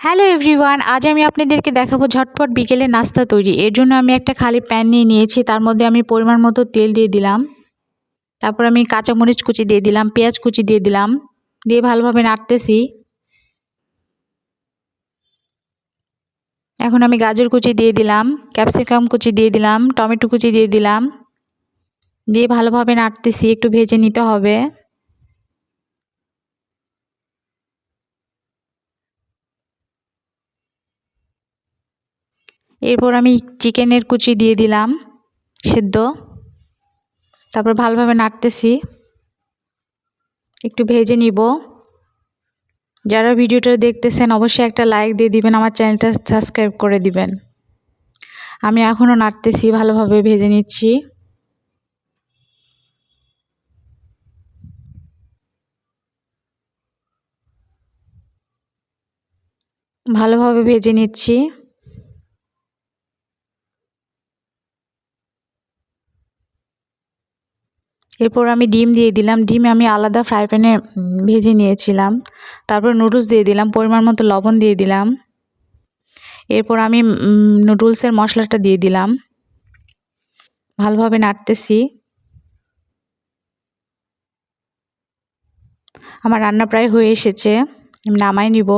Hello everyone আজ আমি আপনাদেরকে দেখাবো ঝটপট বিকেলে নাস্তা তৈরি। এর জন্য আমি একটা খালি প্যান নিয়ে নিয়েছি, তার মধ্যে আমি পরিমাণ মতো তেল দিয়ে দিলাম। তারপর আমি কাঁচামরিচ কুচি দিয়ে দিলাম, পেঁয়াজ কুচি দিয়ে দিলাম, দিয়ে ভালোভাবে নাড়তেছি। এখন আমি গাজর কুচি দিয়ে দিলাম, ক্যাপসিকাম কুচি দিয়ে দিলাম, টমেটো কুচি দিয়ে দিলাম। দিয়ে ভালোভাবে নাড়তেছি, একটু ভেজে নিতে হবে। এরপর আমি চিকেনের কুচি দিয়ে দিলাম, সেদ্ধ। তারপর ভালোভাবে নাড়তেছি। একটু ভেজে নিব। যারা ভিডিওটা দেখতেছেন, অবশ্যই একটা লাইক দিয়ে দিবেন, আমার চ্যানেলটা সাবস্ক্রাইব করে দিবেন। আমি এখনও নাড়তেছি, ভালোভাবে ভেজে নিচ্ছি। ভালোভাবে ভেজে নিচ্ছি। এরপর আমি ডিম দিয়ে দিলাম। ডিম আমি আলাদা ফ্রাই প্যানে ভেজে নিয়েছিলাম। তারপর নুডলস দিয়ে দিলাম, পরিমাণ মতো লবণ দিয়ে দিলাম। এরপর আমি নুডলসের মশলাটা দিয়ে দিলাম। ভালোভাবে নাড়তেছি। আমার রান্না প্রায় হয়ে এসেছে নামাই নিব।